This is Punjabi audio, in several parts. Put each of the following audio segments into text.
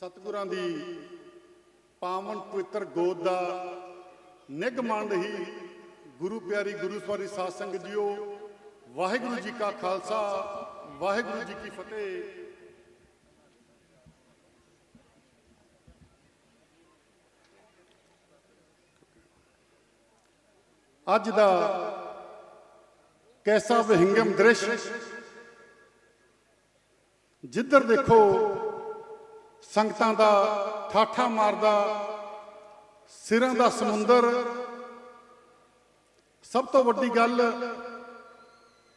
ਸਤਿਗੁਰਾਂ ਦੀ ਪਾਵਨ ਪਵਿੱਤਰ ਗੋਦ ਦਾ ਨਿੱਘ ਮੰਨ ਰਹੀ ਗੁਰੂ ਪਿਆਰੀ ਗੁਰੂ ਸਵਾਰੀ ਸਾਧ ਸੰਗਤ ਜੀਓ, ਵਾਹਿਗੁਰੂ ਜੀ ਕਾ ਖਾਲਸਾ, ਵਾਹਿਗੁਰੂ ਜੀ ਕੀ ਫਤਿਹ। ਅੱਜ ਦਾ ਕੈਸਾ ਵਿਹੰਗਮ ਦ੍ਰਿਸ਼, ਜਿੱਧਰ ਦੇਖੋ ਸੰਗਤਾਂ ਦਾ ਠਾਠਾ ਮਾਰਦਾ, ਸਿਰਾਂ ਦਾ ਸਮੁੰਦਰ। ਸਭ ਤੋਂ ਵੱਡੀ ਗੱਲ,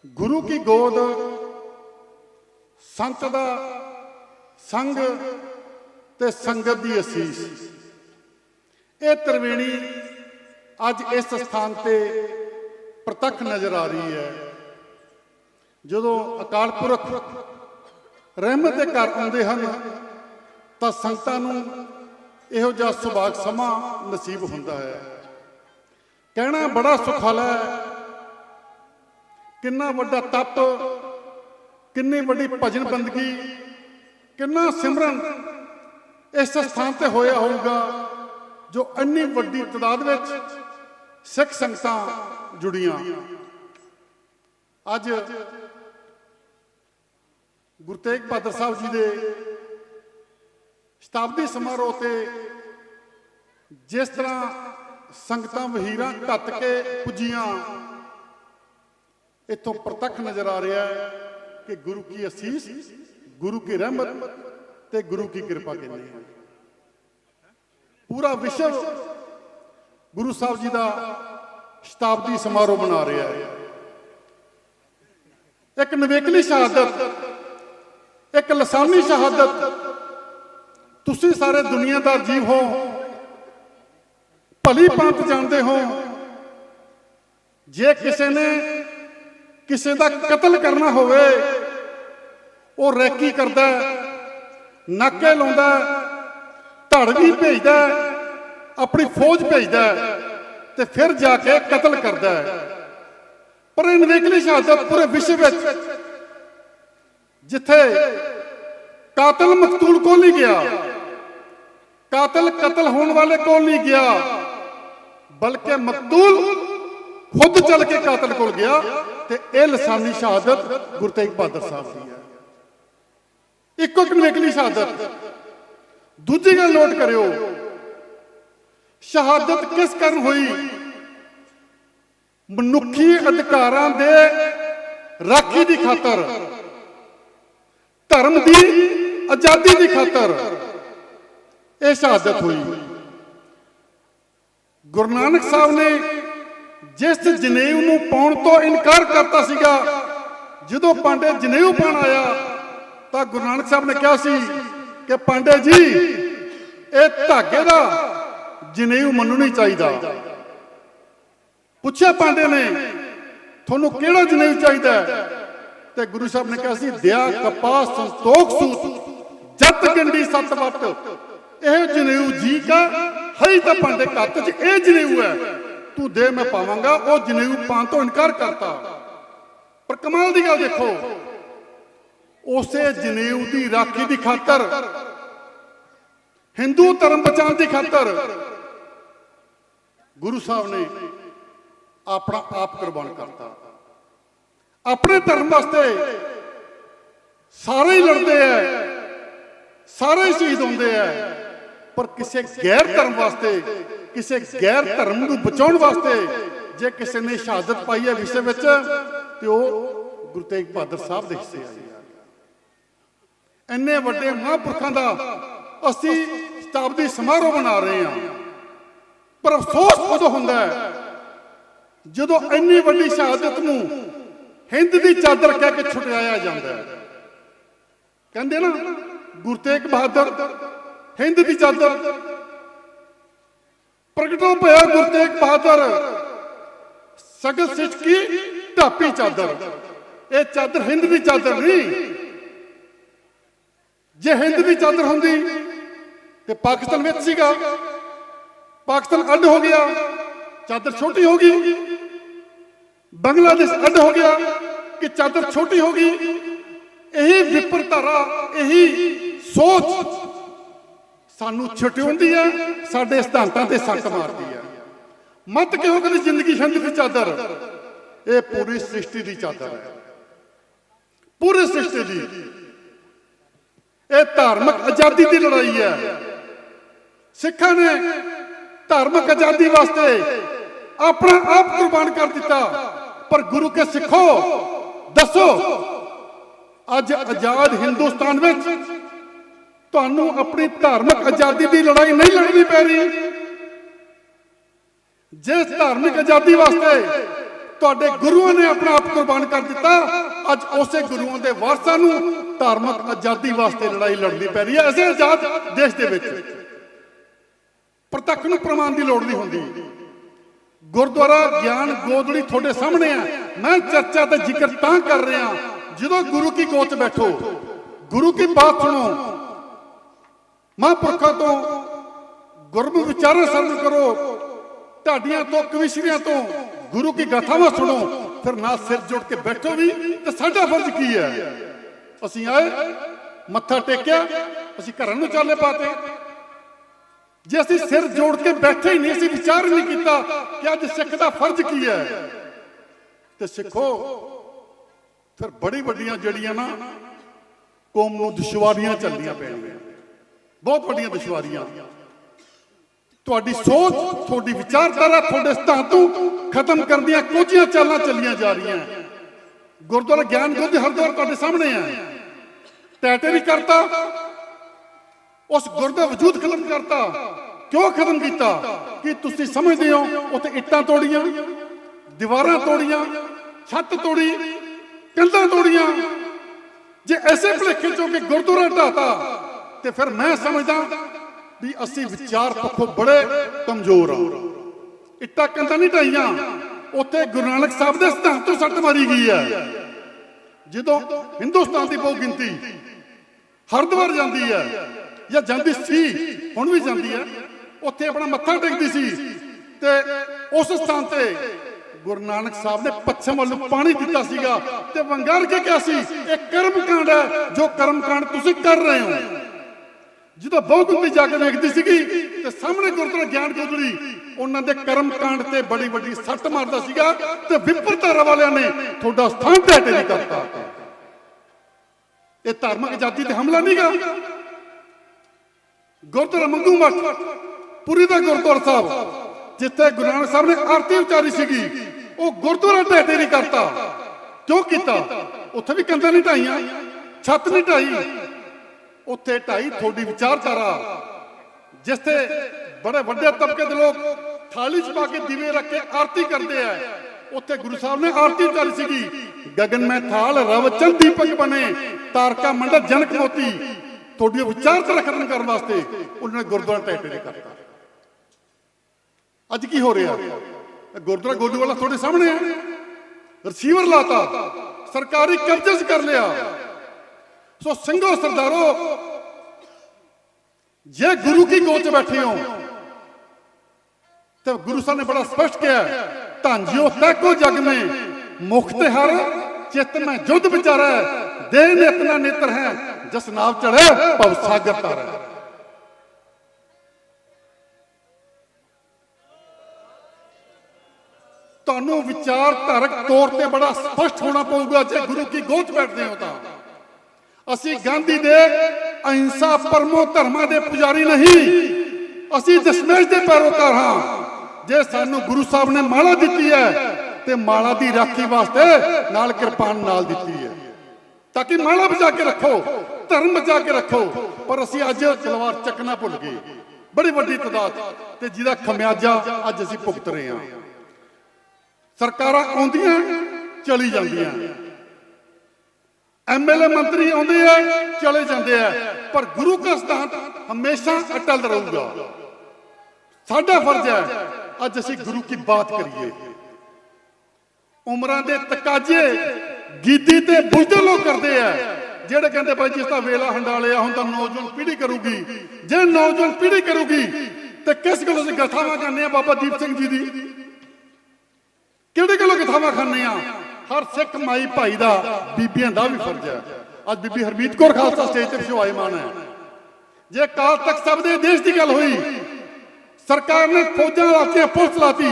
ਗੁਰੂ ਕੀ ਗੋਦ, ਸੰਤ ਦਾ ਸੰਗ ਤੇ ਸੰਗਤ ਦੀ ਅਸੀਸ। ਇਹ ਤਰਵੇਣੀ ਅੱਜ ਇਸ ਸਥਾਨ ਤੇ ਪ੍ਰਤੱਖ ਨਜ਼ਰ ਆ ਰਹੀ ਹੈ। ਜਦੋਂ ਅਕਾਲ ਪੁਰਖ ਰਹਿਮਤ ਦੇ ਘਰ ਆਉਂਦੇ ਹਨ ਤਾਂ ਸੰਗਤਾਂ ਨੂੰ ਇਹੋ ਜਿਹਾ ਸੁਭਾਗ ਸਮਾਂ ਨਸੀਬ ਹੁੰਦਾ ਹੈ। ਕਹਿਣਾ ਬੜਾ ਸੁਖਾਲਾ ਹੈ ਕਿੰਨਾ ਵੱਡਾ ਤਪ ਕਿੰਨੀ ਵੱਡੀ ਭਜਨ ਬੰਦਗੀ, ਕਿੰਨਾ ਸਿਮਰਨ ਇਸ ਸਥਾਨ ਤੇ ਹੋਇਆ ਹੋਊਗਾ ਜੋ ਇੰਨੀ ਵੱਡੀ ਤਦਾਦ ਵਿੱਚ ਸਿੱਖ ਸੰਗਤਾਂ ਜੁੜੀਆਂ। ਅੱਜ ਗੁਰੂ ਤੇਗ ਬਹਾਦਰ ਸਾਹਿਬ ਜੀ ਦੇ ਸ਼ਤਾਬਦੀ ਸਮਾਰੋਹ ਤੇ ਜਿਸ ਤਰ੍ਹਾਂ ਸੰਗਤਾਂ ਵਹੀਰਾਂ ਘੱਟ ਕੇ ਪੁੱਜੀਆਂ, ਇਥੋਂ ਪ੍ਰਤੱਖ ਨਜ਼ਰ ਆ ਰਿਹਾ ਹੈ ਕਿ ਗੁਰੂ ਕੀ ਅਸੀਸ, ਗੁਰੂ ਕੀ ਰਹਿਮਤ ਤੇ ਗੁਰੂ ਕੀ ਕਿਰਪਾ ਕਹਿੰਦੇ ਹਨ। ਪੂਰਾ ਵਿਸ਼ਵ ਗੁਰੂ ਸਾਹਿਬ ਜੀ ਦਾ ਸ਼ਤਾਬਦੀ ਸਮਾਰੋਹ ਮਨਾ ਰਿਹਾ ਹੈ। ਇੱਕ ਨਵੇਕਲੀ ਸ਼ਹਾਦਤ, ਇੱਕ ਲਸਾਨੀ ਸ਼ਹਾਦਤ ਤੁਸੀਂ ਸਾਰੇ ਦੁਨੀਆਦਾਰ ਜੀਵ ਹੋ। ਭਲੀ ਪੰਥ ਜਾਣਦੇ ਹੋ। ਜੇ ਕਿਸੇ ਨੇ ਕਿਸੇ ਦਾ ਕਤਲ ਕਰਨਾ ਹੋਵੇ ਉਹ ਰੈਕੀ ਕਰਦਾ ਨਾਕੇ ਲਾਉਂਦਾ ਹੈ, ਧੜਵੀ ਭੇਜਦਾ ਆਪਣੀ ਫੌਜ ਭੇਜਦਾ ਤੇ ਫਿਰ ਜਾ ਕੇ ਕਤਲ ਕਰਦਾ ਪਰ ਇਹ ਨਵੇਕਲੀ ਸ਼ਹਾਦਤ ਪੂਰੇ ਵਿਸ਼ਵ ਵਿੱਚ ਜਿੱਥੇ ਕਾਤਲ ਮਕਤੂਲ ਕੋਲ ਨਹੀਂ ਗਿਆ। ਕਾਤਲ ਕਤਲ ਹੋਣ ਵਾਲੇ ਕੋਲ ਨਹੀਂ ਗਿਆ, ਬਲਕਿ ਮਕਤੂਲ ਖੁਦ ਚੱਲ ਕੇ ਕਾਤਲ ਕੋਲ ਗਿਆ ਤੇ ਇਹ ਲਸਾਨੀ ਸ਼ਹਾਦਤ ਗੁਰੂ ਤੇਗ ਬਹਾਦਰ ਸਾਹਿਬ ਦੀ ਹੈ। ਇੱਕੋ ਇੱਕ ਨਿਕਲੀ ਸ਼ਹਾਦਤ। ਦੂਜੀ ਗੱਲ ਨੋਟ ਕਰਿਓ, ਸ਼ਹਾਦਤ ਕਿਸ ਕਾਰਨ ਹੋਈ? ਮਨੁੱਖੀ ਅਧਿਕਾਰਾਂ ਦੇ ਰਾਖੀ ਦੀ ਖਾਤਰ, ਧਰਮ ਦੀ ਆਜ਼ਾਦੀ ਦੀ ਖਾਤਰ। ਇਹ ਸ਼ਹਾਦਤ ਹੋਈ। ਗੁਰੂ ਨਾਨਕ ਸਾਹਿਬ ਨੇ ਜਿਸ ਜਨੇਊ ਨੂੰ ਪਾਉਣ ਤੋਂ ਇਨਕਾਰ ਕਰਤਾ ਸੀਗਾ, ਜਦੋਂ ਪਾਂਡੇ ਜਨੇਊ ਪਾਣ ਆਇਆ, ਤਾਂ ਗੁਰੂ ਨਾਨਕ ਸਾਹਿਬ ਨੇ ਕਿਹਾ ਸੀ ਕਿ ਪਾਂਡੇ ਜੀ, ਇਹ ਧਾਗੇ ਦਾ ਜਨੇਊ ਮੈਨੂੰ ਨਹੀਂ ਚਾਹੀਦਾ। ਪੁੱਛਿਆ ਪਾਂਡੇ ਨੇ, ਤੁਹਾਨੂੰ ਕਿਹੜਾ ਜਨੇਊ ਚਾਹੀਦਾ? ਤੇ ਗੁਰੂ ਸਾਹਿਬ ਨੇ ਕਿਹਾ ਸੀ, ਦਿਆ ਕਪਾਸ ਸੰਤੋਖ ਸੂਤ, ਜਤ ਗੰਡੀ ਸਤ ਵਟ ਇਹ ਜਨੇਊ ਜੀ ਕਾ, ਹਈ ਤਾਂ ਭਾਂਡੇ ਕੱਤ ਚ ਇਹ ਜਨੇਊ ਹੈ। ਤੂੰ ਦੇ ਮੈਂ ਪਾਵਾਂਗਾ, ਉਹ ਜਨੇਊ ਪਾਣ ਤੋਂ ਇਨਕਾਰ ਕਰਤਾ। ਪਰ ਕਮਾਲ ਦੀ ਗੱਲ ਦੇਖੋ, ਉਸੇ ਜਨੇਊ ਦੀ ਰਾਖੀ ਦੀ ਖਾਤਰ, ਹਿੰਦੂ ਧਰਮ ਬਚਾਉਣ ਦੀ ਖਾਤਰ, ਗੁਰੂ ਸਾਹਿਬ ਨੇ ਆਪਣਾ ਆਪ ਕੁਰਬਾਨ ਕਰਤਾ। ਆਪਣੇ ਧਰਮ ਵਾਸਤੇ ਸਾਰੇ ਹੀ ਲੜਦੇ ਐ, ਸਾਰੇ ਹੀ ਸ਼ਹੀਦ ਹੁੰਦੇ ਐ। ਪਰ ਕਿਸੇ ਗੈਰ ਧਰਮ ਵਾਸਤੇ, ਕਿਸੇ ਗੈਰ ਧਰਮ ਨੂੰ ਬਚਾਉਣ ਵਾਸਤੇ ਜੇ ਕਿਸੇ ਨੇ ਸ਼ਹਾਦਤ ਪਾਈ ਹੈ ਵਿਸ਼ੇ ਵਿੱਚ, ਤੇ ਉਹ ਗੁਰੂ ਤੇਗ ਬਹਾਦਰ ਸਾਹਿਬ ਦੇ ਹਿੱਸੇ ਆਈ ਇੰਨੇ ਵੱਡੇ ਮਹਾਂਪੁਰਖਾਂ ਦਾ ਅਸੀਂ ਸ਼ਤਾਬਦੀ ਸਮਾਰੋਹ ਮਨਾ ਰਹੇ ਹਾਂ। ਪਰ ਅਫਸੋਸ ਉਦੋਂ ਹੁੰਦਾ ਹੈ? ਜਦੋਂ ਇੰਨੀ ਵੱਡੀ ਸ਼ਹਾਦਤ ਨੂੰ ਹਿੰਦ ਦੀ ਚਾਦਰ ਕਹਿ ਕੇ ਛੁਟਾਇਆ ਜਾਂਦਾ ਹੈ। ਕਹਿੰਦੇ ਨਾ, ਗੁਰੂ ਤੇਗ ਬਹਾਦਰ ਹਿੰਦ ਦੀ ਚਾਦਰ। ਪ੍ਰਗਟੋ ਭਇਆ ਗੁਰੂ ਬਹਾਦਰ। ਸਗਲ ਸਿੱਖ ਕੀ ਢਾਪੀ ਚਾਦਰ। ਇਹ ਚਾਦਰ ਹਿੰਦ ਦੀ ਚਾਦਰ ਨਹੀਂ। ਜੇ ਹਿੰਦ ਦੀ ਚਾਦਰ ਹੁੰਦੀ, ਤੇ ਪਾਕਿਸਤਾਨ ਵਿੱਚ ਸੀਗਾ। ਪਾਕਿਸਤਾਨ ਅੱਡ ਹੋ ਗਿਆ। ਚਾਦਰ ਛੋਟੀ ਹੋ ਗਈ। ਬੰਗਲਾਦੇਸ਼ ਅੱਡ ਹੋ ਗਿਆ ਕਿ ਚਾਦਰ ਛੋਟੀ ਹੋ ਗਈ। ਇਹੀ ਵਿਪਰਧਾਰਾ, ਇਹੀ ਸੋਚ ਸਾਨੂੰ ਛਟਿਆਉਂਦੀ ਹੈ ਸਾਡੇ ਸਿਧਾਂਤਾਂ ਤੇ ਸੱਟ ਮਾਰਦੀ ਹੈ ਮਤ ਕਿਉਂ ਕਹਿੰਦੇ ਜ਼ਿੰਦਗੀ ਛੰਦ ਦੀ ਚਾਦਰ? ਇਹ ਪੂਰੀ ਸ੍ਰਿਸ਼ਟੀ ਦੀ ਚਾਦਰ ਹੈ। ਪੂਰੀ ਸ੍ਰਿਸ਼ਟੀ ਦੀ। ਇਹ ਧਾਰਮਿਕ ਆਜ਼ਾਦੀ ਦੀ ਲੜਾਈ ਹੈ। ਸਿੱਖਾਂ ਨੇ ਧਾਰਮਿਕ ਆਜ਼ਾਦੀ ਵਾਸਤੇ ਆਪਣਾ ਆਪ ਕੁਰਬਾਨ ਕਰ ਦਿੱਤਾ। ਪਰ ਗੁਰੂ ਕੇ ਸਿੱਖੋ, ਦੱਸੋ, ਅੱਜ ਆਜ਼ਾਦ ਹਿੰਦੁਸਤਾਨ ਵਿੱਚ ਤੁਹਾਨੂੰ ਆਪਣੀ ਧਾਰਮਿਕ ਆਜ਼ਾਦੀ ਦੀ ਲੜਾਈ ਨਹੀਂ ਲੜਨੀ ਪੈ ਰਹੀ। ਜਿਸ ਧਾਰਮਿਕ ਆਜ਼ਾਦੀ ਵਾਸਤੇ ਤੁਹਾਡੇ ਗੁਰੂਆਂ ਨੇ ਆਪਣਾ ਆਪ ਕੁਰਬਾਨ ਕਰ ਦਿੱਤਾ, ਅੱਜ ਉਸੇ ਗੁਰੂਆਂ ਦੇ ਵਾਰਸਾਂ ਨੂੰ ਧਾਰਮਿਕ ਆਜ਼ਾਦੀ ਵਾਸਤੇ ਲੜਾਈ ਲੜਨੀ ਪੈ ਰਹੀ ਹੈ, ਐਸੇ ਆਜ਼ਾਦ ਦੇਸ਼ ਦੇ ਵਿੱਚ। ਪ੍ਰਤੱਖ ਨੂੰ ਪ੍ਰਮਾਣ ਦੀ ਲੋੜ ਨਹੀਂ ਹੁੰਦੀ। ਗੁਰਦੁਆਰਾ ਗਿਆਨ ਗੋਦੜੀ ਤੁਹਾਡੇ ਸਾਹਮਣੇ ਆ ਮੈਂ ਚਰਚਾ ਤੇ ਜ਼ਿਕਰ ਤਾਂ ਕਰ ਰਿਹਾ, ਜਦੋਂ ਗੁਰੂ ਕੀ ਗੋਚ ਬੈਠੋ, ਗੁਰੂ ਕੀ ਬਾਤ ਸੁਣੋ ਮਹਾਂਪੁਰਖਾਂ ਤੋਂ ਗੁਰਮੁਖ ਵਿਚਾਰਾਂ ਸਰਵ ਕਰੋ ਢਾਡੀਆਂ ਤੋਂ, ਕਵਿਸ਼ਰੀਆਂ ਤੋਂ, ਗੁਰੂ ਕੀ ਗਾਥਾਵਾਂ ਸੁਣੋ, ਫਿਰ ਨਾ ਸਿਰ ਜੋੜ ਕੇ ਬੈਠੋ ਵੀ, ਤੇ ਸਾਡਾ ਫਰਜ਼ ਕੀ ਹੈ? ਅਸੀਂ ਆਏ, ਮੱਥਾ ਟੇਕਿਆ, ਅਸੀਂ ਘਰਾਂ ਨੂੰ ਚਾਲੇ ਪਾਤੇ। ਜੇ ਅਸੀਂ ਸਿਰ ਜੋੜ ਕੇ ਬੈਠੇ ਹੀ ਨਹੀਂ, ਅਸੀਂ ਵਿਚਾਰ ਨਹੀਂ ਕੀਤਾ ਕਿ ਅੱਜ ਸਿੱਖ ਦਾ ਫਰਜ਼ ਕੀ ਹੈ। ਤੇ ਸਿੱਖੋ, ਫਿਰ ਬੜੀ ਵੱਡੀਆਂ ਜਿਹੜੀਆਂ ਨਾ, ਕੌਮ ਨੂੰ ਦੁਸ਼ਵਾਰੀਆਂ ਚੱਲਦੀਆਂ ਪੈਣੀਆਂ ਬਹੁਤ ਵੱਡੀਆਂ ਦੁਸ਼ਵਾਰੀਆਂ। ਤੁਹਾਡੀ ਸੋਚ, ਤੁਹਾਡੀ ਵਿਚਾਰਧਾਰਾ ਤੁਹਾਡੇ ਸਿਧਾਂਤ ਨੂੰ ਖਤਮ ਕਰਨ ਦੀਆਂ ਕੋਝੀਆਂ ਚਾਲਾਂ ਚੱਲੀਆਂ ਜਾ ਰਹੀਆਂ। ਗੁਰਦੁਆਰਾ ਗਿਆਨ ਗੋਦੀ ਹਰਦੁਆਰ ਤੁਹਾਡੇ ਸਾਹਮਣੇ ਆ ਟੈਟੇ ਵੀ ਕਰਤਾ। ਉਸ ਗੁਰ ਦਾ ਵਜੂਦ ਖਤਮ ਕਰਤਾ। ਕਿਉਂ ਖਤਮ ਕੀਤਾ? ਕਿ ਤੁਸੀਂ ਸਮਝਦੇ ਹੋ? ਉੱਥੇ ਇੱਟਾਂ ਤੋੜੀਆਂ, ਦੀਵਾਰਾਂ ਤੋੜੀਆਂ, ਛੱਤ ਤੋੜੀ, ਕੰਧਾਂ ਤੋੜੀਆਂ। ਜੇ ਐਸੇ ਭਲੇਖੇ ਚੋਂ ਕਿ ਗੁਰਦੁਆਰਾ ਢਾਤਾ ਤੇ ਫਿਰ ਮੈਂ ਸਮਝਦਾ ਵੀ ਅਸੀਂ ਵਿਚਾਰ ਪੱਖੋਂ ਬੜੇ ਕਮਜ਼ੋਰ ਆ। ਇੱਟਾਂ ਕੰਧਾਂ ਨਹੀਂ ਢਾਈਆਂ, ਉੱਥੇ ਗੁਰੂ ਨਾਨਕ ਸਾਹਿਬ ਦੇ ਸਿਧਾਂਤ ਤੋਂ ਸੱਟ ਮਾਰੀ ਗਈ ਹੈ। ਜਦੋਂ ਹਿੰਦੁਸਤਾਨ ਦੀ ਬਹੁ ਗਿਣਤੀ ਹਰਿਦੁਆਰ ਜਾਂਦੀ ਹੈ ਜਾਂ ਜਾਂਦੀ ਸੀ, ਹੁਣ ਵੀ ਜਾਂਦੀ ਹੈ, ਉੱਥੇ ਆਪਣਾ ਮੱਥਾ ਟੇਕਦੀ ਸੀ ਤੇ ਉਸ ਸਥਾਨ ਤੇ ਗੁਰੂ ਨਾਨਕ ਸਾਹਿਬ ਨੇ ਪੱਛਮ ਵੱਲੋਂ ਪਾਣੀ ਦਿੱਤਾ ਸੀਗਾ ਤੇ ਵੰਗਾਰ ਕੇ ਕਿਹਾ ਸੀ, ਇਹ ਕਰਮ ਕਾਂਡ ਹੈ, ਜੋ ਕਰਮ ਕਾਂਡ ਤੁਸੀਂ ਕਰ ਰਹੇ ਹੋ। ਜਦੋਂ ਬਹੁਗੁੰਦੀ ਜਾ ਕੇ ਵੇਖਦੀ ਸੀਗੀ ਤੇ ਸਾਹਮਣੇ ਗੁਰਦੁਆਰਾ ਗਿਆਨ ਗੋਦੜੀ ਉਹਨਾਂ ਦੇ ਕਰਮ ਕਾਂਡ ਤੇ ਬੜੀ ਵੱਡੀ ਸੱਟ ਮਾਰਦਾ ਸੀਗਾ ਤੇ ਵਿਪਰਤਾਰਾ ਵਾਲਿਆਂ ਨੇ ਤੁਹਾਡਾ ਸਥਾਨ ਢਾਟੇ ਨਹੀਂ ਕਰਤਾ। ਇਹ ਧਾਰਮਿਕ ਆਜ਼ਾਦੀ ਤੇ ਹਮਲਾ ਨਹੀਂਗਾ ਗੁਰਦੁਆਰਾ ਮੰਗੂ ਮੱਠ, ਪੁਰੀ ਦਾ ਗੁਰਦੁਆਰਾ ਸਾਹਿਬ, ਜਿੱਥੇ ਗੁਰੂ ਨਾਨਕ ਸਾਹਿਬ ਨੇ ਆਰਤੀ ਉਚਾਰੀ ਸੀਗੀ, ਉਹ ਗੁਰਦੁਆਰਾ ਢਾਟੇ ਨਹੀਂ ਕਰਤਾ। ਕਿਉਂ ਕੀਤਾ? ਉੱਥੇ ਵੀ ਕੰਧਾਂ ਨਹੀਂ ਢਾਈਆਂ, ਛੱਤ ਨਹੀਂ ਢਾਈ ਉੱਥੇ ਢਾਈ ਤੁਹਾਡੀ ਵਿਚਾਰਧਾਰਾ। ਜਿਸ ਤੇ ਬੜੇ ਵੱਡੇ ਤਬਕੇ ਦੇ ਲੋਕ ਥਾਲੀ 'ਚ ਪਾ ਕੇ ਦੀਵੇ ਰੱਖ ਕੇ ਆਰਤੀ ਕਰਦੇ ਆ। ਉੱਥੇ ਗੁਰੂ ਸਾਹਿਬ ਨੇ ਆਰਤੀ ਉਚਾਰੀ ਸੀਗੀ। ਗगन ਮੈਂ ਥਾਲ ਰਵ ਦੀਪਕ ਬਣੇ, ਤਾਰਕਾ ਮੰਡਲ ਜਨਕ ਮੋਤੀ। ਤੁਹਾਡੀ ਵਿਚਾਰਧਾਰਾ ਖਤਮ ਕਰਨ ਵਾਸਤੇ ਉਹਨਾਂ ਨੇ ਗੁਰਦੁਆਰਾ ਟੈਟੇ ਨੇ ਕਰਤਾ। ਅੱਜ ਕੀ ਹੋ ਰਿਹਾ? ਇਹ ਗੁਰਦੁਆਰਾ ਗੋਦੂ ਵਾਲਾ ਤੁਹਾਡੇ ਸਾਹਮਣੇ ਹੈ। ਰਿਸੀਵਰ ਲਾਤਾ। ਸਰਕਾਰੀ ਕਬਜ਼ੇ 'ਚ ਕਰ ਲਿਆ। ਸੋ ਸਿੰਘੋ ਸਰਦਾਰੋ, ਜੇ ਗੁਰੂ ਕੀ ਗੋਦ ਚ ਬੈਠੇ ਹੋ, ਤੇ ਗੁਰੂ ਸਾਹਿਬ ਨੇ ਬੜਾ ਸਪਸ਼ਟ ਕਿਹਾ ਧੰਜਿਓ ਤੈਕੋ ਜਗ ਮੇ, ਮੁਖ ਹਰ ਚਿਤ ਮੈਂ ਜੁਧ ਵਿਚਾਰੈ ਦੇ ਨਿਤਨਾ ਨੇਤਰ ਹੈ, ਜਸ ਨਾਮ ਚੜੈ ਭਵ ਸਾਗਰ ਤਰੈ ਤੁਹਾਨੂੰ ਵਿਚਾਰਧਾਰਕ ਤੌਰ ਤੇ ਬੜਾ ਸਪਸ਼ਟ ਹੋਣਾ ਪਊਗਾ, ਜੇ ਗੁਰੂ ਕੀ ਗੋਦ ਚ ਬੈਠਦੇ ਹੋ ਤਾਂ। ਅਸੀਂ ਗਾਂਧੀ ਦੇ ਅਹਿੰਸਾ ਪਰਮੋ ਧਰਮਾਂ ਦੇ ਪੁਜਾਰੀ ਨਹੀਂ। ਅਸੀਂ ਦਸ਼ਮੇਸ਼ ਦੇ ਪੈਰੋਕਾਰ ਹਾਂ। ਜੇ ਸਾਨੂੰ ਗੁਰੂ ਸਾਹਿਬ ਨੇ ਮਾਲਾ ਦਿੱਤੀ ਹੈ, ਤੇ ਮਾਲਾ ਦੀ ਰਾਖੀ ਵਾਸਤੇ ਨਾਲ ਕਿਰਪਾਨ ਨਾਲ ਦਿੱਤੀ ਹੈ। ਤਾਂ ਕਿ ਮਾਲਾ ਬਚਾ ਕੇ ਰੱਖੋ, ਧਰਮ ਬਚਾ ਕੇ ਰੱਖੋ। ਪਰ ਅਸੀਂ ਅੱਜ ਤਲਵਾਰ ਚੱਕਣਾ ਭੁੱਲ ਗਏ। ਬੜੀ ਵੱਡੀ ਤਦਾਦ ਤੇ ਜਿਹਦਾ ਖਮਿਆਜਾ ਅੱਜ ਅਸੀਂ ਭੁਗਤ ਰਹੇ ਹਾਂ। ਸਰਕਾਰਾਂ ਆਉਂਦੀਆਂ, ਚਲੀ ਜਾਂਦੀਆਂ। ਐਮਐਲਏ ਮੰਤਰੀ ਆਉਂਦੇ ਆ, ਚਲੇ ਜਾਂਦੇ ਆ। ਪਰ ਗੁਰੂ ਦਾ ਸਿਧਾਂਤ ਹਮੇਸ਼ਾ ਅਟਲ ਰਹੂਗਾ। ਸਾਡਾ ਫਰਜ਼ ਹੈ, ਅੱਜ ਅਸੀਂ ਗੁਰੂ ਕੀ ਬਾਤ ਕਰੀਏ। ਉਮਰਾਂ ਦੇ ਤਕਾਜੇ, ਗੀਦੀ ਤੇ ਬੁੱਝਦੇ ਲੋਕ ਕਰਦੇ ਆ। ਜਿਹੜੇ ਕਹਿੰਦੇ ਭਾਈ ਜਿਸ ਦਾ ਵੇਲਾ ਹੰਡਾਲਿਆ ਹੁਣ ਤਾਂ ਨੌਜਵਾਨ ਪੀੜ੍ਹੀ ਕਰੂਗੀ। ਜੇ ਨੌਜਵਾਨ ਪੀੜ੍ਹੀ ਕਰੂਗੀ, ਤੇ ਕਿਸ ਗੱਲੋਂ ਅਸੀਂ ਗਥਾਵਾਂ ਕਰਨੇ ਆ ਬਾਬਾ ਦੀਪ ਸਿੰਘ ਜੀ ਦੀ? ਕਿਹੜੇ ਗੱਲੋਂ ਗਥਾਵਾਂ ਖਾਂਦੇ ਆ? ਹਰ ਸਿੱਖ ਮਾਈ ਭਾਈ ਦਾ ਬੀਬੀਆਂ ਦਾ ਵੀ ਫਰਜ਼ ਹੈ। ਅੱਜ ਬੀਬੀ ਹਰਮੀਤ ਕੌਰ ਖਾਲਸਾ ਸਟੇਜ ਤੇ ਵਿਸ਼ਵਾਇਮਾਨ ਹੈ। ਜੇ ਕਾਲ ਤੱਕ ਸਭ ਦੇ ਦੇਸ਼ ਦੀ ਗੱਲ ਹੋਈ, ਸਰਕਾਰ ਨੇ ਫੌਜਾਂ ਲਾਤੀਆਂ ਪੁਲਿਸ ਲਾਤੀ,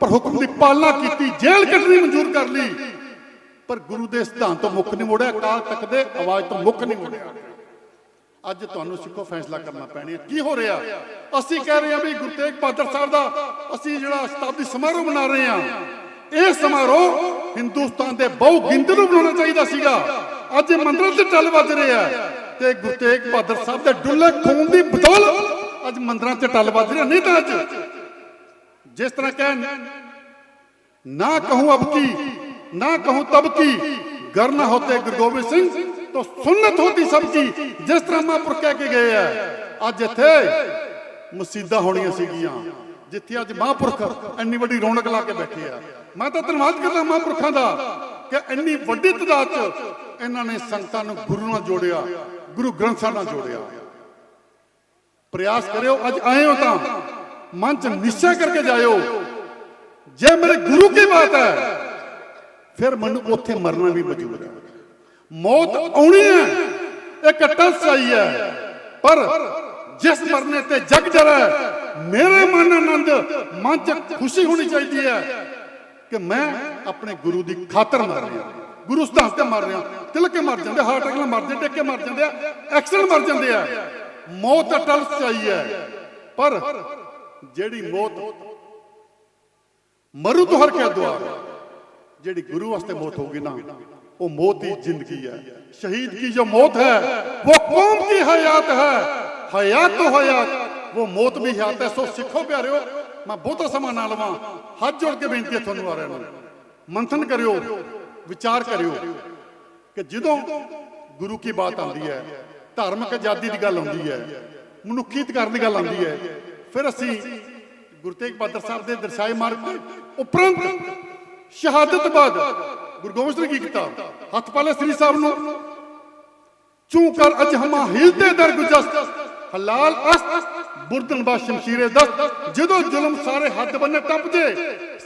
ਪਰ ਹੁਕਮ ਦੀ ਪਾਲਣਾ ਕੀਤੀ, ਜੇਲ੍ਹ ਕੱਟਣੀ ਮਨਜ਼ੂਰ ਕਰ ਲਈ। ਪਰ ਗੁਰੂ ਦੇ ਸਿਧਾਂਤ ਤੋਂ ਮੁੱਖ ਨਹੀਂ ਮੋੜਿਆ ਕਾਲ ਤੱਕ ਦੇ ਆਵਾਜ਼ ਤੋਂ ਮੁੱਖ ਨਹੀਂ ਮੋੜਿਆ। ਅੱਜ ਤੁਹਾਨੂੰ ਸਿੱਖੋ ਫੈਸਲਾ ਕਰਨਾ ਪੈਣਾ ਕੀ ਹੋ ਰਿਹਾ? ਅਸੀਂ ਕਹਿ ਰਹੇ ਹਾਂ ਵੀ ਗੁਰੂ ਤੇਗ ਬਹਾਦਰ ਸਾਹਿਬ ਦਾ ਅਸੀਂ ਜਿਹੜਾ ਸ਼ਤਾਬਦੀ ਸਮਾਰੋਹ ਮਨਾ ਰਹੇ ਹਾਂ ਇਹ ਸਮਾਰੋਹ ਹਿੰਦੁਸਤਾਨ ਦੇ ਬਹੁ ਗਿਣਤੀ ਨੂੰ ਬਣਾਉਣਾ ਚਾਹੀਦਾ ਸੀਗਾ। ਅੱਜ ਇਹ ਤੇ ਟੱਲ ਵੱਜ ਰਿਹਾ ਤੇ ਗੁਰੂ ਤੇਗ ਸਾਹਿਬ ਦੇ ਡੁੱਲੇ ਖੂਨ ਦੀ ਬਦੌਲਤ ਅੱਜ ਮੰਦਰਾਂ ਤੇ ਟੱਲ ਵੱਜ ਰਿਹਾ। ਨਹੀਂ ਤਾਂ ਅੱਜ ਜਿਸ ਤਰ੍ਹਾਂ ਕਹਿ ਨਾ ਕਹੂੰ ਅਬ ਕੀ, ਨਾ ਕਹੂੰ ਤਬ ਕੀ ਗਰ ਨਾ ਹੋਤੇ ਗੁਰੂ ਗੋਬਿੰਦ ਸਿੰਘ ਤੋ ਸੁਨਨਤ ਹੋਤੀ ਸਭ ਕੀ, ਜਿਸ ਤਰ੍ਹਾਂ ਮਹਾਂਪੁਰ ਕਹਿ ਕੇ ਗਏ ਆ। ਅੱਜ ਇੱਥੇ ਮਸੀਦਾ ਹੋਣੀਆਂ ਸੀਗੀਆਂ, ਜਿੱਥੇ ਅੱਜ ਮਹਾਂਪੁਰਖ ਇੰਨੀ ਵੱਡੀ ਰੌਣਕ ਲਾ ਕੇ ਬੈਠੇ ਆ। ਮੈਂ ਤਾਂ ਧੰਨਵਾਦ ਕਰਦਾ ਮਹਾਂਪੁਰਖਾਂ ਦਾ ਕਿ ਇੰਨੀ ਵੱਡੀ ਤਦਾਦ 'ਚ ਇਹਨਾਂ ਨੇ ਸੰਗਤਾਂ ਨੂੰ ਗੁਰੂ ਨਾਲ ਜੋੜਿਆ, ਗੁਰੂ ਗ੍ਰੰਥ ਸਾਹਿਬ ਨਾਲ ਜੋੜਿਆ। ਪ੍ਰਯਾਸ ਕਰਿਓ, ਅੱਜ ਆਏ ਹੋ ਤਾਂ ਮਨ 'ਚ ਨਿਸ਼ਚੈ ਕਰਕੇ ਜਾਇਓ। ਜੇ ਮੇਰੇ ਗੁਰੂ ਕੀ ਬਾਤ ਹੈ, ਫਿਰ ਮੈਨੂੰ ਉੱਥੇ ਮਰਨਾ ਵੀ ਮਨਜ਼ੂਰ ਹੈ। ਮੌਤ ਆਉਣੀ ਹੈ ਇਹ ਕੱਟਾ ਸਹੀ ਹੈ, ਪਰ ਜਿਸ ਮਰਨੇ ਤੇ ਜਗ ਜਰਾ ਮੇਰੇ ਮਨ ਆਨੰਦ ਮਨ ਚ ਖੁਸ਼ੀ ਹੋਣੀ ਚਾਹੀਦੀ ਹੈ। ਕਿ ਮੈਂ ਆਪਣੇ ਗੁਰੂ ਦੀ ਖਾਤਰ ਮਰ ਰਿਹਾ। ਗੁਰੂ ਸਦਾਸ ਤੇ ਮਰ ਰਿਹਾ। ਤਿਲ ਕੇ ਮਰ ਜਾਂਦੇ, ਹਾਰਟ ਅਟੈਕ ਨਾਲ ਮਰ ਜਾਂਦੇ, ਟੇਕੇ ਮਰ ਜਾਂਦੇ ਆ, ਐਕਸੀਡੈਂਟ ਮਰ ਜਾਂਦੇ ਆ। ਮੌਤ ਅਟਲ ਸਚਾਈ ਹੈ। ਪਰ ਜਿਹੜੀ ਮੌਤ ਮਰੂ ਤੋਂ ਹਰ ਕੇ ਦੁਆਰ, ਜਿਹੜੀ ਗੁਰੂ ਵਾਸਤੇ ਮੌਤ ਹੋਗੀ ਨਾ, ਉਹ ਮੌਤ ਹੀ ਜ਼ਿੰਦਗੀ ਹੈ। ਸ਼ਹੀਦ ਕੀ ਜੋ ਮੌਤ ਹੈ, ਉਹ ਕੌਮ ਦੀ ਹਯਾਤ ਹੈ। ਹਯਾਤ ਤੋਂ ਹਯਾਤ, ਉਹ ਮੌਤ ਵੀ ਹਯਾਤ ਹੈ। ਸੋ ਸਿੱਖੋ ਪਿਆਰਿਓ ਮੈਂ ਬਹੁਤਾ ਸਮਾਂ ਨਾ ਲਵਾਂ। ਹੱਥ ਜੋੜ ਕੇ ਬੇਨਤੀ ਹੈ ਤੁਹਾਨੂੰ ਆ ਨੂੰ। ਮੰਥਨ ਕਰਿਓ, ਵਿਚਾਰ ਕਰਿਓ ਕਿ ਜਦੋਂ ਗੁਰੂ ਕੀ ਬਾਤ ਆਉਂਦੀ ਹੈ, ਧਾਰਮਿਕ ਆਜ਼ਾਦੀ ਦੀ ਗੱਲ ਆਉਂਦੀ ਹੈ ਮਨੁੱਖੀ ਅਧਿਕਾਰ ਦੀ ਗੱਲ ਆਉਂਦੀ ਹੈ, ਫਿਰ ਅਸੀਂ ਗੁਰੂ ਤੇਗ ਬਹਾਦਰ ਸਾਹਿਬ ਦੇ ਦਰਸਾਏ ਮਾਰਗ ਤੇ ਉਪਰੰਤ ਸ਼ਹਾਦਤ ਬਾਅਦ ਗੁਰੂ ਗੋਬਿੰਦ ਸਿੰਘ ਕੀ ਕੀਤਾ। ਹੱਥ ਪਾਲੇ ਸ੍ਰੀ ਸਾਹਿਬ ਨੂੰ। ਚੂ ਕਰ ਅਜ ਹਮਾ ਹਿਲਤੇ ਦਰ ਗੁਜਸਤ, ਹਲਾਲ ਅਸਤ। ਬੁਰਦਨ ਬਾ ਸ਼ਮਸ਼ੀਰੇ ਦਸਤ ਜਦੋਂ ਜ਼ੁਲਮ ਸਾਰੇ ਹੱਦ ਬੰਨੇ ਟੱਪ ਜੇ,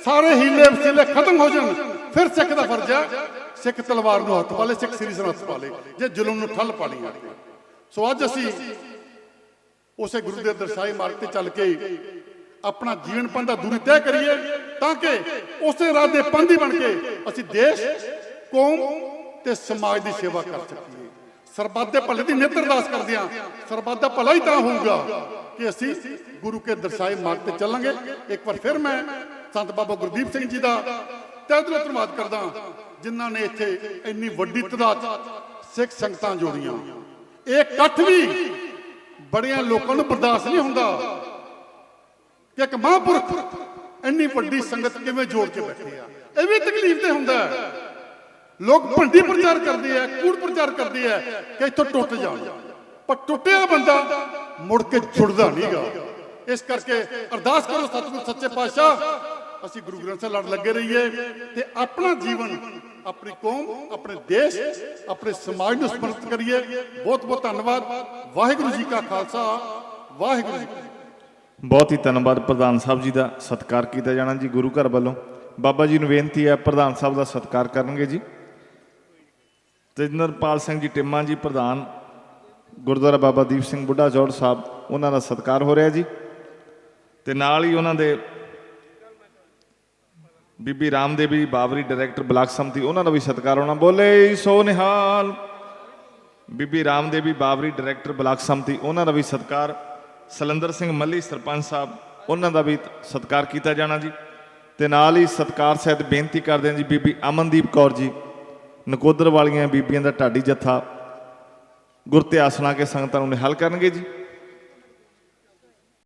ਸਾਰੇ ਹੀਲੇ ਵਸੀਲੇ ਖਤਮ ਹੋ ਜਾਣ, ਫਿਰ ਸਿੱਖ ਦਾ ਫਰਜ਼ ਹੈ ਸਿੱਖ ਤਲਵਾਰ ਨੂੰ ਹੱਥ ਪਾਲੇ ਸਿੱਖ ਸ੍ਰੀ ਸਾਹਿਬ ਪਾਲੇ ਜੇ ਜ਼ੁਲਮ ਨੂੰ ਠੱਲ ਪਾਣੀ ਆ ਸੋ ਅੱਜ ਅਸੀਂ ਉਸੇ ਗੁਰੂ ਦੇ ਦਰਸਾਈ ਮਾਰਗ ਤੇ ਚੱਲ ਕੇ ਆਪਣਾ ਜੀਵਨ ਪੰਦਾ ਦੂਰੀ ਤੈਅ ਕਰੀਏ, ਤਾਂ ਕਿ ਉਸੇ ਰਾਹ ਦੇ ਪੰਧੀ ਬਣ ਕੇ ਅਸੀਂ ਦੇਸ਼, ਕੌਮ ਤੇ ਸਮਾਜ ਦੀ ਸੇਵਾ ਕਰ ਸਕੀਏ। ਸਰਬੱਤ ਦੇ ਭਲੇ ਦੀ ਨਿਤ ਅਰਦਾਸ ਕਰਦੇ ਹਾਂ ਸਰਬੱਤ ਦਾ ਭਲਾ ਹੀ ਤਾਂ ਹੋਊਗਾ। ਕਿ ਅਸੀਂ ਗੁਰੂ ਕੇ ਦਰਸਾਏ ਮਾਰਗ ਤੇ ਚੱਲਾਂਗੇ। ਇੱਕ ਵਾਰ ਫਿਰ ਮੈਂ ਸੰਤ ਬਾਬਾ ਗੁਰਦੀਪ ਸਿੰਘ ਜੀ ਦਾ ਤਹਿ ਦਿਲੋਂ ਧੰਨਵਾਦ ਕਰਦਾ ਜਿਨ੍ਹਾਂ ਨੇ ਇੱਥੇ ਇੰਨੀ ਵੱਡੀ ਤਦਾਦ ਸਿੱਖ ਸੰਗਤਾਂ ਜੋੜੀਆਂ। ਇਹ ਇਕੱਠ ਵੀ ਬੜਿਆਂ ਲੋਕਾਂ ਨੂੰ ਬਰਦਾਸ਼ਤ ਨਹੀਂ ਹੁੰਦਾ ਕਿ ਇੱਕ ਮਹਾਂਪੁਰਖ ਇੰਨੀ ਵੱਡੀ ਸੰਗਤ ਕਿਵੇਂ ਜੋੜ ਕੇ ਬੈਠੇ ਆ। ਇਹ ਵੀ ਤਕਲੀਫ ਤੇ ਹੁੰਦਾ ਹੈ। ਲੋਕ ਭੰਡੀ ਪ੍ਰਚਾਰ ਕਰਦੇ ਆ, ਕੂੜ ਪ੍ਰਚਾਰ ਕਰਦੇ ਆ ਕਿ ਇੱਥੋਂ ਟੁੱਟ ਜਾਣ। ਪਰ ਟੁੱਟਿਆ ਬੰਦਾ ਮੁੜ ਕੇ ਜੁੜਦਾ ਨਹੀਂਗਾ ਇਸ ਕਰਕੇ ਅਰਦਾਸ ਕਰੋ ਸਤਿਗੁਰ ਸੱਚੇ ਪਾਤਸ਼ਾਹ, ਅਸੀਂ ਗੁਰੂ ਗ੍ਰੰਥ ਸਾਹਿਬ ਲੜ ਲੱਗੇ ਰਹੀਏ ਤੇ ਆਪਣਾ ਜੀਵਨ, ਆਪਣੀ ਕੌਮ, ਆਪਣੇ ਦੇਸ਼, ਆਪਣੇ ਸਮਾਜ ਨੂੰ ਸਮਰਪਿਤ ਕਰੀਏ। ਬਹੁਤ ਬਹੁਤ ਧੰਨਵਾਦ। ਵਾਹਿਗੁਰੂ ਜੀ ਕਾ ਖਾਲਸਾ। ਵਾਹਿਗੁਰੂ ਜੀ ਬਹੁਤ ਹੀ ਧੰਨਵਾਦ ਪ੍ਰਧਾਨ ਸਾਹਿਬ ਜੀ ਦਾ ਸਤਿਕਾਰ ਕੀਤਾ ਜਾਣਾ ਜੀ ਗੁਰੂ ਘਰ ਵੱਲੋਂ। ਬਾਬਾ ਜੀ ਨੂੰ ਬੇਨਤੀ ਹੈ ਪ੍ਰਧਾਨ ਸਾਹਿਬ ਦਾ ਸਤਿਕਾਰ ਕਰਨਗੇ ਜੀ। ਤੇਜਿੰਦਰਪਾਲ ਸਿੰਘ ਜੀ ਟਿੰਮਾ ਜੀ ਪ੍ਰਧਾਨ ਗੁਰਦੁਆਰਾ ਬਾਬਾ ਦੀਪ ਸਿੰਘ ਬੁੱਢਾ ਜੋੜ ਸਾਹਿਬ, ਉਹਨਾਂ ਦਾ ਸਤਿਕਾਰ ਹੋ ਰਿਹਾ ਜੀ। ਤੇ ਨਾਲ ਹੀ ਉਹਨਾਂ ਦੇ ਬੀਬੀ ਰਾਮਦੇਵੀ ਬਾਵਰੀ ਡਾਇਰੈਕਟਰ ਬਲਾਕ ਸੰਮਤੀ, ਉਹਨਾਂ ਦਾ ਵੀ ਸਤਿਕਾਰ ਹੋਣਾ। ਬੋਲੇ ਸੋ ਨਿਹਾਲ। ਬੀਬੀ ਰਾਮਦੇਵੀ ਬਾਵਰੀ ਡਾਇਰੈਕਟਰ ਬਲਾਕ ਸੰਮਤੀ, ਉਹਨਾਂ ਦਾ ਵੀ ਸਤਿਕਾਰ। ਸਲੰਦਰ ਸਿੰਘ ਮੱਲੀ ਸਰਪੰਚ ਸਾਹਿਬ, ਉਹਨਾਂ ਦਾ ਵੀ ਸਤਿਕਾਰ ਕੀਤਾ ਜਾਣਾ ਜੀ। ਤੇ ਨਾਲ ਹੀ ਸਤਿਕਾਰ ਸਹਿਤ ਬੇਨਤੀ ਕਰਦੇ ਹਾਂ ਜੀ ਬੀਬੀ ਅਮਨਦੀਪ ਕੌਰ ਜੀ, ਨਕੋਦਰ ਵਾਲੀਆਂ ਬੀਬੀਆਂ ਦਾ ਢਾਡੀ ਜੱਥਾ। ਗੁਰ ਤੇ ਆਸਣਾ ਕੇ ਸੰਗਤਾਂ ਨੂੰ ਨਿਹਾਲ ਕਰਨਗੇ ਜੀ।